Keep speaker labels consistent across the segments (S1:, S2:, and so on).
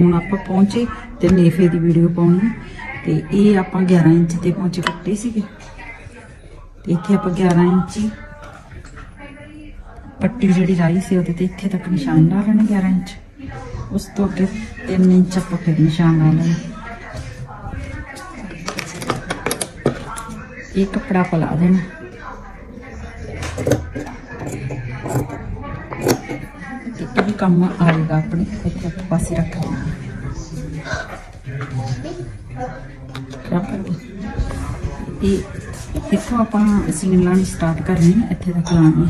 S1: ਹੁਣ ਆਪਾਂ ਪਹੁੰਚੇ ਤੇ ਨੇਫੇ ਦੀ ਵੀਡੀਓ ਪਾਉਣੀ ਤੇ ਇਹ ਆਪਾਂ 11 ਇੰਚ ਤੇ ਪਹੁੰਚੇ ਕੱਟੇ ਸੀਗੇ। ਤੇ ਇੱਥੇ ਆਪਾਂ 11 ਇੰਚੀ ਪੱਟੀ ਜਿਹੜੀ ਲਾਈ ਸੀ, ਉਹਦੇ ਤੇ ਇੱਥੇ ਤੱਕ ਨਿਸ਼ਾਨ ਲਾ ਲੈਣਾ 11 ਇੰਚ। ਉਸ ਤੋਂ ਅੱਗੇ 3 ਇੰਚ ਆਪਾਂ ਫਿਰ ਨਿਸ਼ਾਨ ਲਾ ਲੈਣਾ। ਇਹ ਕੱਪੜਾ ਪਲਾ ਦੇਣਾ। ਤੇ ਵੀ ਕੰਮ ਆਵੇਗਾ ਆਪਣੇ ਇੱਥੇ ਪਾਸੇ ਰੱਖ ਦੇਣਾ ਇਹ ਇੱਥੋਂ ਆਪਾਂ ਸੀਨ ਲਾਣੀ ਸਟਾਰਟ ਕਰਨੀ ਹੈ ਇੱਥੇ ਤੱਕ ਲਾਣੀ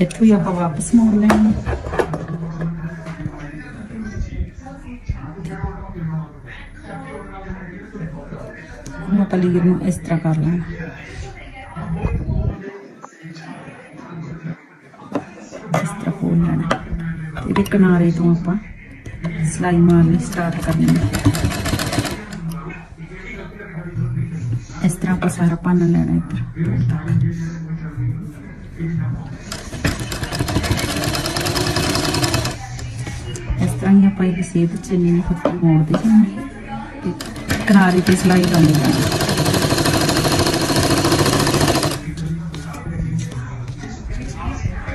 S1: ਇੱਥੋਂ ਹੀ ਆਪਾਂ ਵਾਪਸ ਮੋੜ ਲੈਣੀ। ਹੈ ਨੂੰ ਇਸ ਤਰ੍ਹਾਂ ਕਰ ਲੈਣਾ ਇਸ ਤਰ੍ਹਾਂ ਖੋਲ ਲੈਣਾ ਇਹਦੇ ਕਿਨਾਰੇ ਤੋਂ ਆਪਾਂ ਸਿਲਾਈ ਮਾਰਨੀ ਸਟਾਰਟ ਕਰਨੀ ਹੈ ਇਸ ਤਰ੍ਹਾਂ ਆਪਾਂ ਸਾਰਾ ਪੰਨ ਲੈਣਾ ਇੱਧਰ ਇਸ ਤਰ੍ਹਾਂ ਹੀ ਆਪਾਂ ਇਹਦੀ ਸੇਧ ਚੰਨੀ ਨੂੰ ਫੱਟੀ ਮੋੜਦੇ ਜਾਣਾ ਤੇ ਕਿਨਾਰੇ ਤੇ ਸਿਲਾਈ ਲਾਉਂਦੇ ਜਾਣਾ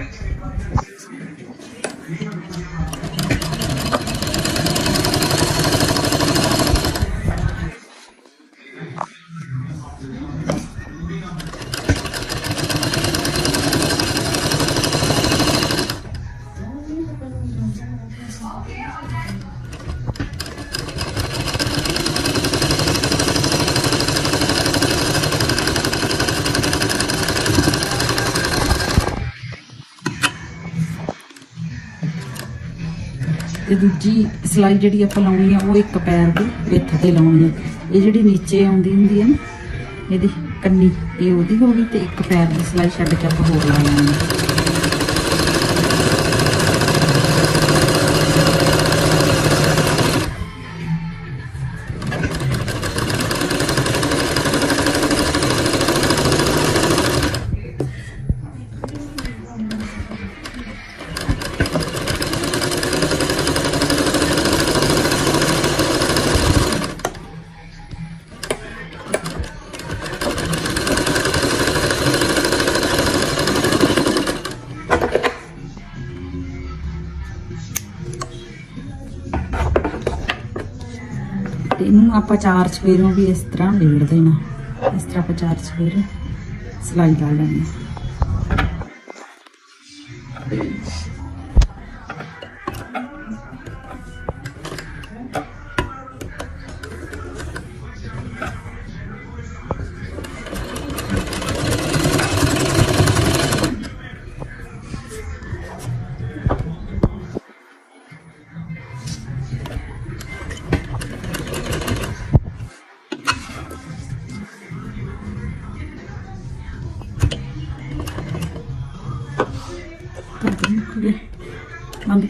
S1: いい感じに。ਤੇ ਦੂਜੀ ਸਿਲਾਈ ਜਿਹੜੀ ਆਪਾਂ ਲਾਉਣੀ ਆ, ਉਹ ਇੱਕ ਪੈਰ ਦੀ ਵਿੱਥ ਤੇ ਲਾਉਣੀ ਆ। ਇਹ ਜਿਹੜੀ ਨੀਚੇ ਆਉਂਦੀ ਹੁੰਦੀ ਹੈ ਨਾ, ਇਹਦੀ ਕੰਨੀ ਇਹ ਉਹਦੀ ਹੋ ਗਈ ਤੇ ਇੱਕ ਪੈਰ ਦੀ ਸਿਲਾਈ ਛੱਡ ਕੇ ਆਪਾਂ ਹੋਰ ਲਾ ਲੈਣੀ ਆ। ਇਹਨੂੰ ਆਪਾਂ ਚਾਰ ਚਫੇਰੋਂ ਵੀ ਇਸ ਤਰ੍ਹਾਂ ਲੇੜ ਦੇਣਾ ਇਸ ਤਰ੍ਹਾਂ ਆਪਾਂ ਚਾਰ ਚਫੇਰ ਸਲਾਈ ਲਾ ਲੈਣੀ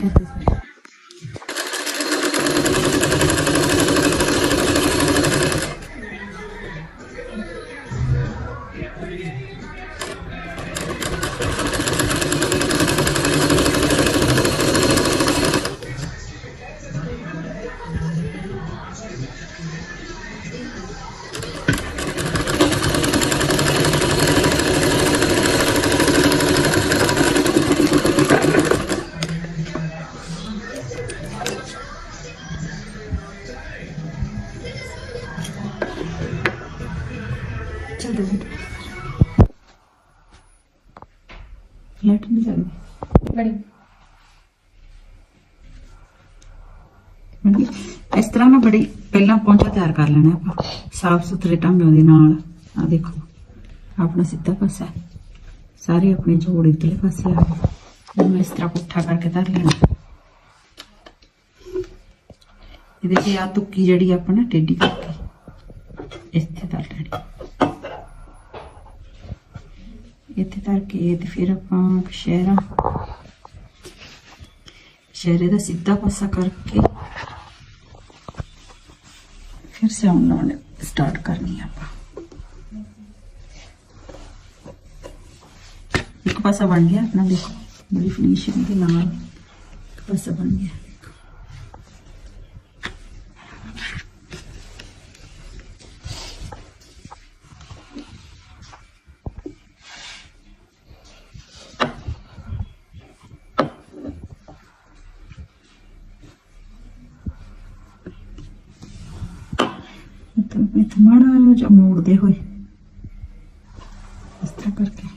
S1: ਬੰਦ ਪਹਿਲਾਂ ਪੌਂਚਾ ਤਿਆਰ ਕਰ ਲੈਣਾ ਆਪਾਂ। ਸਾਫ਼ ਸੁਥਰੇ ਢੰਗਾਂ ਦੇ ਨਾਲ। ਆ ਦੇਖੋ, ਆਪਣਾ ਸਿੱਧਾ ਪਾਸਾ ਸਾਰੇ ਆਪਣੇ ਜੋੜ ਇਧਰਲੇ ਪਾਸੇ ਆ ਗਏ। ਇਹਨੂੰ ਇਸ ਤਰ੍ਹਾਂ ਪੁੱਠਾ ਕਰਕੇ ਧਰ ਲੈਣਾ। ਇਹਦੇ ਤੇ ਆ ਤੁੱਕੀ ਜਿਹੜੀ ਆਪਾਂ ਨਾ ਟੇਢੀ ਕਰਕੇ ਇੱਥੇ ਧਰ ਲੈਣੀ। ਇੱਥੇ ਧਰ ਕੇ ਤੇ ਫਿਰ ਆਪਾਂ ਸ਼ਹਿਰਾ ਸ਼ਹਿਰੇ ਦਾ ਸਿੱਧਾ ਪਾਸਾ ਕਰਕੇ ਫਿਰ ਸਿਉਣ ਲਾਉਣ ਸਟਾਰਟ ਕਰਨੀ ਆ ਆਪਾਂ ਇੱਕ ਪਾਸਾ ਬਣ ਗਿਆ ਆਪਣਾ ਦੇਖੋ ਬੜੀ ਫਿਨਿਸ਼ਿੰਗ ਦੇ ਨਾਲ ਇੱਕ ਪਾਸਾ ਬਣ ਗਿਆ ਇੱਥੇ ਇੱਥੇ ਮਾੜਾ ਮੋੜਦੇ ਹੋਏ। ਇਸ ਤਰ੍ਹਾਂ ਕਰਕੇ।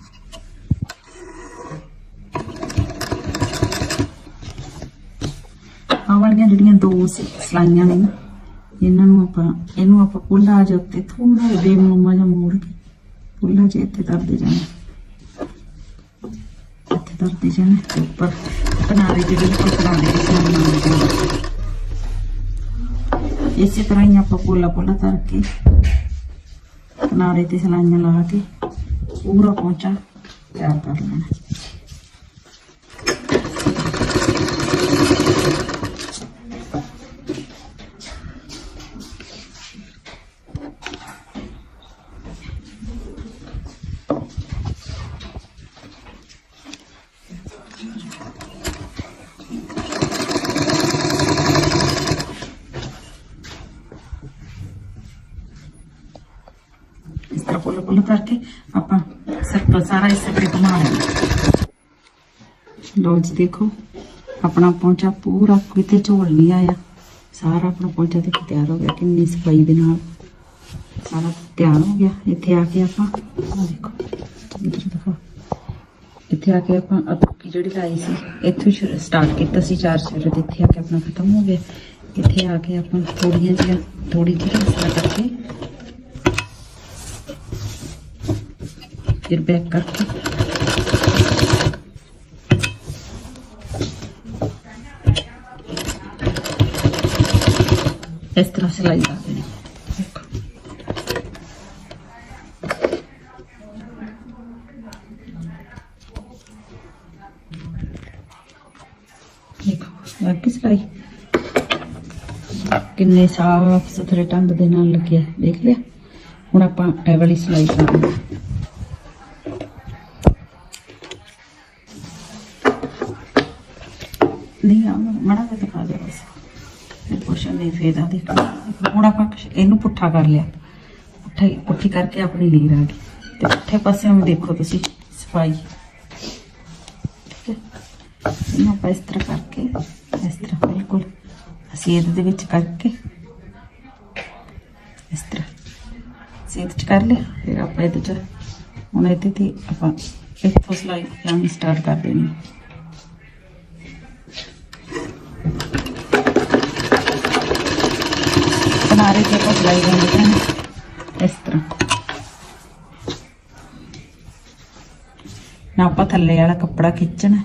S1: ਆਹ ਵਾਲੀਆਂ ਜਿਹੜੀਆਂ ਦੋ ਸਲਾਈਆਂ ਨੇ, ਇਹਨਾਂ ਨੂੰ ਆਪਾਂ, ਇਹਨੂੰ ਆਪਾਂ ਪੁੱਲਾ ਜਿਹਾ ਉੱਤੇ ਥੋੜਾ ਜਿਹਾ ਬੇਮੂਮਾ ਜਿਹਾ ਮੋੜ ਕੇ ਪੁੱਲਾ ਜਿਹਾ ਇੱਥੇ ਧਰਦੇ ਜਾਣਾ। ਇੱਥੇ ਧਰਦੇ ਜਾਣਾ ਤੇ ਉੱਪਰ ਕਿਨਾਰੇ ਜਿਹੜੇ ਬਿਲਕੁਲ ਕਿਨਾਰੇ ਦੇ ਸਲਾਈਆਂ ਨੇ। ਇਸੇ ਤਰ੍ਹਾਂ ਹੀ ਆਪਾਂ ਪੋਲਾ ਪੋਲਾ ਧਰ ਕੇ ਕਿਨਾਰੇ ਤੇ ਸਲਾਈਆਂ ਲਾ ਕੇ ਪੂਰਾ ਪਹੁੰਚਾ ਤਿਆਰ ਕਰ ਲੈਣਾ। ਇਸ ਤਰ੍ਹਾਂ ਪੋਲਾ ਪੋਲਾ ਕਰਕੇ ਆਪਾਂ ਸਰਕਲ ਸਾਰਾ ਇਸ ਤਰ੍ਹਾਂ ਘੁਮਾ ਲੈਣਾ। ਲੋ ਜੀ, ਦੇਖੋ, ਆਪਣਾ ਪਹੁੰਚਾ ਪੂਰਾ ਕਿਤੇ ਝੋਲ ਨਹੀਂ ਆਇਆ। ਸਾਰਾ ਆਪਣਾ ਪਹੁੰਚਾ ਤੇ ਤਿਆਰ ਹੋ ਗਿਆ ਕਿੰਨੀ ਸਫ਼ਾਈ ਦੇ ਨਾਲ। ਸਾਰਾ ਤਿਆਰ ਹੋ ਗਿਆ। ਇੱਥੇ ਆ ਕੇ ਆਪਾਂ, ਆਹ ਦੇਖੋ, ਇੱਧਰ ਦਿਖਾਓ ਇੱਥੇ ਆ ਕੇ ਆਪਾਂ ਅਤਕੀ ਜਿਹੜੀ ਲਾਈ ਸੀ, ਇੱਥੋਂ ਸਟਾਰਟ ਕੀਤਾ ਸੀ ਚਾਰ ਸਿਰ। ਤੇ ਇੱਥੇ ਆ ਕੇ ਆਪਣਾ ਖਤਮ ਹੋ ਗਿਆ। ਇੱਥੇ ਆ ਕੇ ਆਪਾਂ ਥੋੜੀਆਂ ਜਿਹੀਆਂ ਥੋੜੀ ਜਿਹੀ ਇਸ ਕਰਕੇ ਫਿਰ ਬੈਕ ਕਰਕੇ। ਇਸ ਤਰ੍ਹਾਂ ਸਿਲਾਈ ਲਾ ਦੇਣੀ। ਦੇਖੋ। ਦੇਖੋ ਸਿਲਾਈ। ਕਿੰਨੇ ਸਾਫ਼ ਸੁਥਰੇ ਢੰਗ ਦੇ ਨਾਲ ਲੱਗਿਆ। ਦੇਖ ਲਿਆ। ਹੁਣ ਆਪਾਂ ਇਹ ਵਾਲੀ ਸਿਲਾਈ ਕਰਾਂਗੇ। ਫਿਰ ਕੁਛ ਨਹੀਂ ਫੇਦਾ ਹੁਣ ਆਪਾਂ ਇਹਨੂੰ ਪੁੱਠਾ ਕਰ ਲਿਆ। ਪੁੱਠਾ ਪੁੱਠੀ ਕਰਕੇ ਆਪਣੀ ਲੀਰ ਆ ਗਈ। ਤੇ ਪੁੱਠੇ ਪਾਸੇ ਨੂੰ ਦੇਖੋ ਤੁਸੀਂ ਸਫ਼ਾਈ। ਇਹਨੂੰ ਆਪਾਂ ਇਸ ਤਰ੍ਹਾਂ ਕਰਕੇ, ਇਸ ਤਰ੍ਹਾਂ ਬਿਲਕੁਲ ਅਸੀਂ ਇਹਦੇ ਦੇ ਵਿੱਚ ਕਰਕੇ ਇਸ ਤਰ੍ਹਾਂ ਸੇਤ ਚ ਕਰ ਲਿਆ। ਫਿਰ ਆਪਾਂ ਇਹਦੇ ਚ ਹੁਣ ਇਹਦੇ ਤੇ ਆਪਾਂ ਇੱਥੋਂ ਸਲਾਈ ਲਾਉਣੀ ਸਟਾਰਟ ਕਰ ਦੇਣੀ। ਹੈ ਤੇ ਆਪਾਂ ਸਲਾਈ ਲਾਉਂਦੇ ਹਾਂ ਇਸ ਤਰ੍ਹਾਂ ਨਾ ਆਪਾਂ ਥੱਲੇ ਵਾਲਾ ਕੱਪੜਾ ਖਿੱਚਣਾ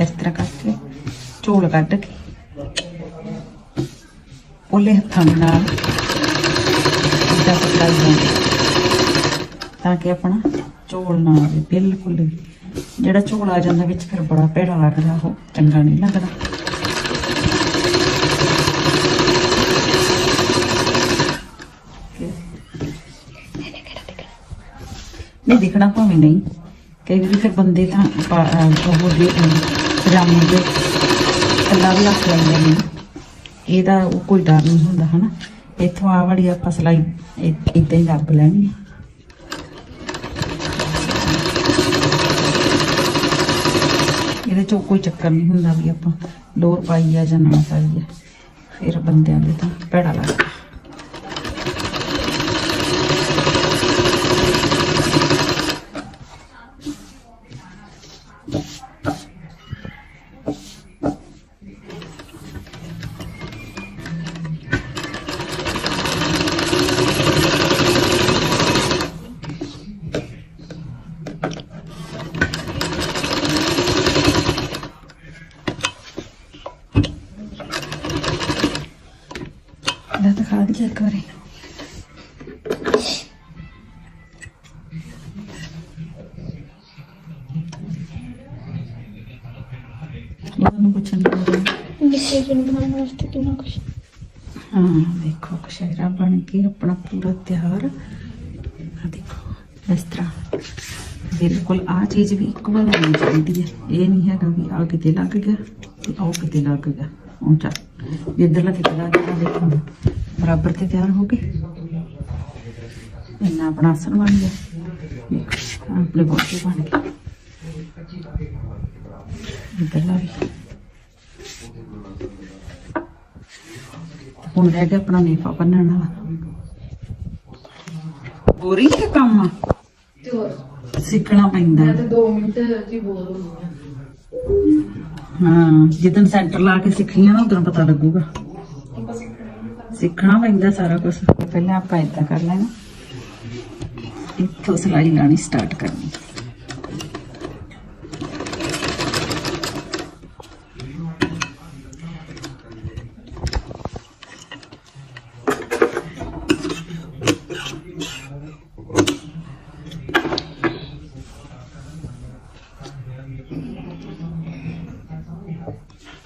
S1: ਇਸ ਤਰ੍ਹਾਂ ਕਰਕੇ ਝੋਲ ਕੱਢ ਕੇ ਉਹਲੇ ਹੱਥਾਂ ਦੇ ਨਾਲ ਇਦਾਂ ਸਲਾਈ ਲਾਉਂਦੇ ਤਾਂ ਕਿ ਆਪਣਾ ਝੋਲ ਨਾ ਆਵੇ ਬਿਲਕੁਲ ਜਿਹੜਾ ਝੋਲ ਆ ਜਾਂਦਾ ਵਿੱਚ ਫਿਰ ਬੜਾ ਭੇੜਾ ਲੱਗਦਾ ਉਹ ਚੰਗਾ ਨਹੀਂ ਲੱਗਦਾ ਨਹੀਂ ਦਿਖਣਾ ਭਾਵੇਂ ਨਹੀਂ। ਕਈ ਵਾਰੀ ਫਿਰ ਬੰਦੇ ਤਾਂ ਉਹ ਦੇ ਪਜਾਮੇ ਦੇ ਕੱਲਾ ਵੀ ਰੱਖ ਲੈਂਦੇ ਨੇ। ਇਹਦਾ ਉਹ ਕੋਈ ਡਰ ਨਹੀਂ ਹੁੰਦਾ, ਹਨਾ? ਇੱਥੋਂ ਆ ਵਾਲੀ ਆਪਾਂ ਸਲਾਈ ਇਦਾਂ ਹੀ ਲੱਗ ਲੈਣੀ ਇਹਦੇ ਚੋਂ ਕੋਈ ਚੱਕਰ ਨਹੀਂ ਹੁੰਦਾ ਵੀ ਆਪਾਂ ਲੋਰ ਪਾਈ ਆ ਜਾਂ ਨਾ ਪਾਈ ਆ। ਫਿਰ ਬੰਦਿਆਂ ਦੇ ਤਾਂ ਭੈੜਾ ਲੱਗਦਾ। ਉਹਨੂੰ ਪੁੱਛਣ ਦੀ ਲੋੜ ਨਹੀਂ।
S2: ਨਿੱਕੇ ਜਿਹੇ ਨੂੰ ਬਣਾਉਣ ਵਾਸਤੇ ਕਿੰਨਾ ਕੁਛ
S1: ਹਾਂ ਦੇਖੋ ਕਸ਼ਹਿਰਾ ਬਣ ਕੇ ਆਪਣਾ ਪੂਰਾ ਤਿਆਰ ਆ ਦੇਖੋ ਇਸ ਤਰ੍ਹਾਂ ਬਿਲਕੁਲ ਆ ਚੀਜ਼ ਵੀ ਇਕੁਅਲ ਹੋਣੀ ਚਾਹੀਦੀ ਹੈ ਇਹ ਨਹੀਂ ਹੈਗਾ ਵੀ ਆ ਕਿਤੇ ਲੱਗ ਗਿਆ ਤੇ ਉਹ ਕਿਤੇ ਲੱਗ ਗਿਆ ਉਹ ਚਾ ਇਧਰਲਾ ਕਿਤੇ ਲੱਗ ਗਿਆ ਦੇਖੋ ਬਰਾਬਰ ਤੇ ਤਿਆਰ ਹੋ ਹੁਣ ਰਹਿ ਗਿਆ ਆਪਣਾ ਨੇਫਾ ਬੰਨਣ ਵਾਲਾ। ਬੋਰੀ ਹੈ ਕੰਮ?
S2: ਤੇ ਹੋਰ?
S1: ਸਿੱਖਣਾ ਪੈਂਦਾ।
S2: ਮੈਂ
S1: ਹੈ।
S2: ਤਾਂ 2 ਮਿੰਟ ਜੀ ਬੋਲ ਹੁੰਦੀ ਆ
S1: ਹਾਂ। ਜਿੱਦਣ ਸੈਂਟਰ ਲਾ ਕੇ ਸਿੱਖੀਆਂ ਨਾ ਉਦੋਂ ਪਤਾ ਲੱਗੂਗਾ। ਸਿੱਖਣਾ ਪੈਂਦਾ। ਸਾਰਾ ਕੁਝ ਪਹਿਲਾਂ ਆਪਾਂ ਏਦਾਂ ਕਰ ਲੈਣਾ। ਇੱਥੋਂ ਸਿਲਾਈ ਲਾਣੀ ਸਟਾਰਟ ਕਰਨੀ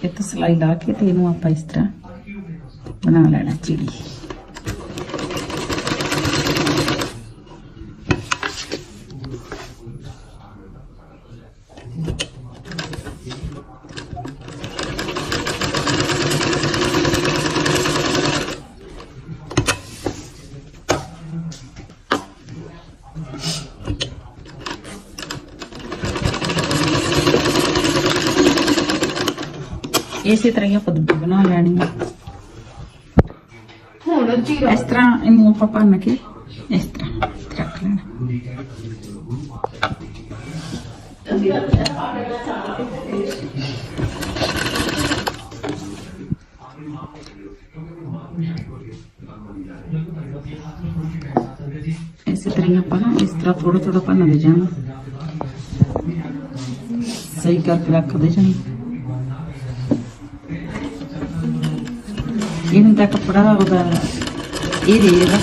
S1: ਇੱਥੋਂ ਸਿਲਾਈ ਲਾ ਕੇ ਤੇ ਇਹਨੂੰ ਆਪਾਂ ਇਸ ਤਰ੍ਹਾਂ ਬਣਾ ਲੈਣਾ ਚਿੜੀ ਇਸੇ ਤਰ੍ਹਾਂ ਹੀ ਆਪਾਂ ਦੂਜੀ ਬਣਾ ਲੈਣੀ ਹੈ
S2: ਹੁਣ ਜੀ
S1: ਇਸ ਤਰ੍ਹਾਂ ਇਹਨੂੰ ਆਪਾਂ ਭੰਨ ਕੇ ਇਸ ਤਰ੍ਹਾਂ ਰੱਖ ਲੈਣਾ। ਇਸੇ ਤਰ੍ਹਾਂ ਹੀ ਆਪਾਂ ਨਾ ਇਸ ਤਰ੍ਹਾਂ ਥੋੜਾ ਥੋੜਾ ਭੰਨਦੇ ਜਾਣਾ। ਸਹੀ ਕਰਕੇ ਰੱਖਦੇ ਜਾਣਾ। ਇਹ ਹੁੰਦਾ ਕੱਪੜਾ ਉਹਦਾ ਇਹ ਰਹੇਗਾ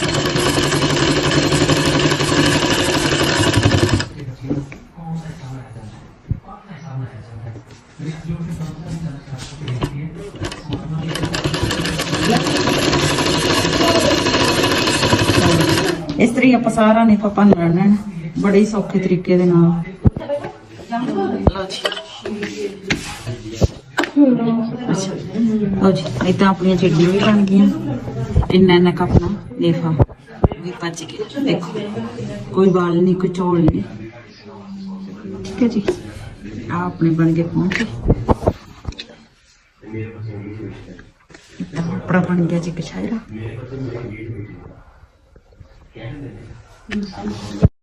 S1: ਇਸ ਤਰ੍ਹਾਂ ਆਪਾਂ ਸਾਰਾ ਨੇ ਪਪਾ ਲੈਣਾ ਹੈ ਬੜੇ ਸੌਖੇ ਤਰੀਕੇ ਦੇ ਨਾਲ ਲਓ ਜੀ ਅੱਛਾ ਲਓ ਜੀ ਇਹ ਤਾਂ ਆਪਣੀਆਂ ਚਿੜੀਆਂ ਵੀ ਬਣ ਗਈਆਂ ਇੰਨਾ ਇੰਨਾ ਕੁ ਆਪਣਾ ਲੇਫਾ ਵੀ ਪੱਜ ਗਿਆ ਦੇਖੋ ਕੋਈ ਵਾਲ ਨਹੀਂ ਕੋਈ ਚੌਲ ਨਹੀਂ ਠੀਕ ਹੈ ਜੀ ਆ ਆਪਣੇ ਬਣ ਗਏ ਪਹੁੰਚ ਆਪਣਾ ਬਣ ਗਿਆ ਜੀ ਕਸ਼ਾਇਰਾ